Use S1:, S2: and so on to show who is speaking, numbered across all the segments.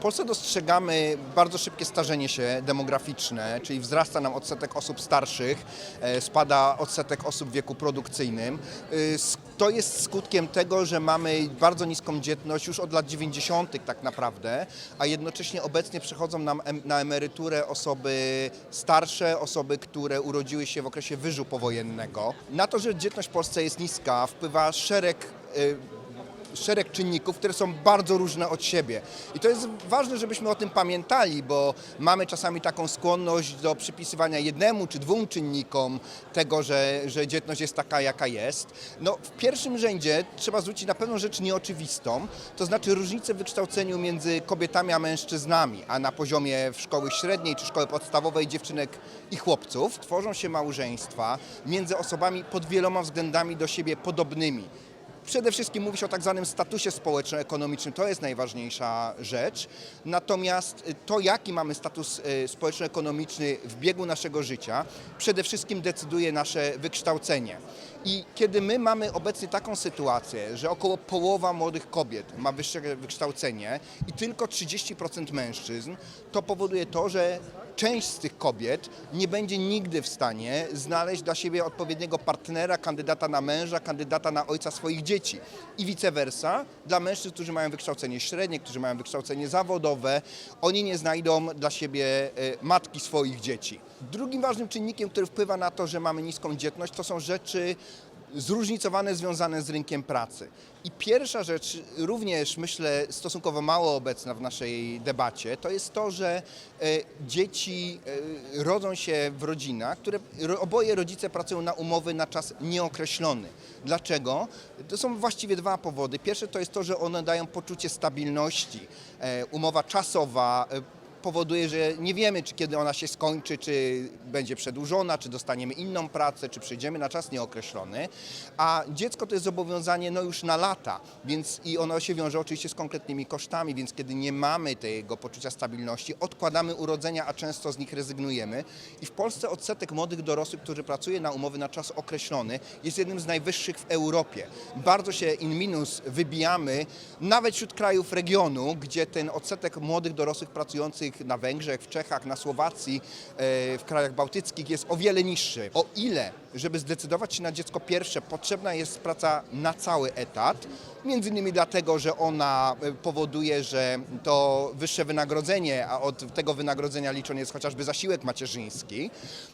S1: Polsce dostrzegamy bardzo szybkie starzenie się demograficzne, czyli wzrasta nam odsetek osób starszych, e, spada odsetek osób w wieku produkcyjnym. S- To jest skutkiem tego, że mamy bardzo niską dzietność już od lat 90. tak naprawdę, a jednocześnie obecnie przechodzą nam na emeryturę osoby starsze, osoby, które urodziły się w okresie wyżu powojennego. Na to, że dzietność w Polsce jest niska, wpływa szereg y, szereg czynników, które są bardzo różne od siebie. I to jest ważne, żebyśmy o tym pamiętali, bo mamy czasami taką skłonność do przypisywania jednemu czy dwóm czynnikom tego, że, że dzietność jest taka, jaka jest. No, w pierwszym rzędzie trzeba zwrócić na pewną rzecz nieoczywistą, to znaczy różnicę w wykształceniu między kobietami a mężczyznami, a na poziomie szkoły średniej czy szkoły podstawowej dziewczynek i chłopców tworzą się małżeństwa między osobami pod wieloma względami do siebie podobnymi. Przede wszystkim mówi się o tak zwanym statusie społeczno-ekonomicznym, to jest najważniejsza rzecz. Natomiast y, to, jaki mamy status y, społeczno-ekonomiczny w biegu naszego życia, przede wszystkim decyduje nasze wykształcenie. I kiedy my mamy obecnie taką sytuację, że około połowa młodych kobiet ma wyższe wykształcenie i tylko 30% mężczyzn, to powoduje to, że część z tych kobiet nie będzie nigdy w stanie znaleźć dla siebie odpowiedniego partnera, kandydata na męża, kandydata na ojca swoich dzieci. I vice versa, dla mężczyzn, którzy mają wykształcenie średnie, którzy mają wykształcenie zawodowe, oni nie znajdą dla siebie e, matki swoich dzieci. Drugim ważnym czynnikiem, który wpływa na to, że mamy niską dzietność, to są rzeczy zróżnicowane, związane z rynkiem pracy. I pierwsza rzecz, również myślę stosunkowo mało obecna w naszej debacie, to jest to, że e, dzieci e, rodzą się w rodzinach, które oboje rodzice pracują na umowy na czas nieokreślony. Dlaczego? To są właściwie dwa powody. Pierwsze to jest to, że one dają poczucie stabilności. E, Umowa czasowa, powoduje, że nie wiemy, czy kiedy ona się skończy, czy będzie przedłużona, czy dostaniemy inną pracę, czy przyjdziemy na czas nieokreślony. A dziecko to jest zobowiązanie no już na lata, więc i ono się wiąże oczywiście z konkretnymi kosztami, więc kiedy nie mamy tego poczucia stabilności, odkładamy urodzenia, a często z nich rezygnujemy. I w Polsce odsetek młodych dorosłych, którzy pracuje na umowy na czas określony, jest jednym z najwyższych w Europie. Bardzo się in minus wybijamy, nawet wśród krajów regionu, gdzie ten odsetek młodych dorosłych pracujących na Węgrzech, w Czechach, na Słowacji, e, w krajach bałtyckich jest o wiele niższy. O ile, żeby zdecydować się na dziecko pierwsze, potrzebna jest praca na cały etat, między innymi dlatego, że ona e, powoduje, że to wyższe wynagrodzenie, a od tego wynagrodzenia liczony jest chociażby zasiłek macierzyński,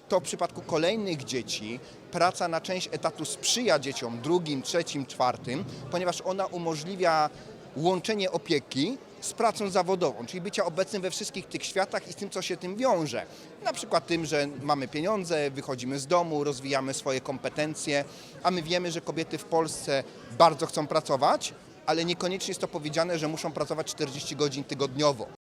S1: to w przypadku kolejnych dzieci praca na część etatu sprzyja dzieciom drugim, trzecim, czwartym, ponieważ ona umożliwia łączenie opieki z pracą zawodową, czyli bycia obecnym we wszystkich tych światach i z tym, co się tym wiąże. Na przykład tym, że mamy pieniądze, wychodzimy z domu, rozwijamy swoje kompetencje, a my wiemy, że kobiety w Polsce bardzo chcą pracować, ale niekoniecznie jest to powiedziane, że muszą pracować 40 godzin tygodniowo.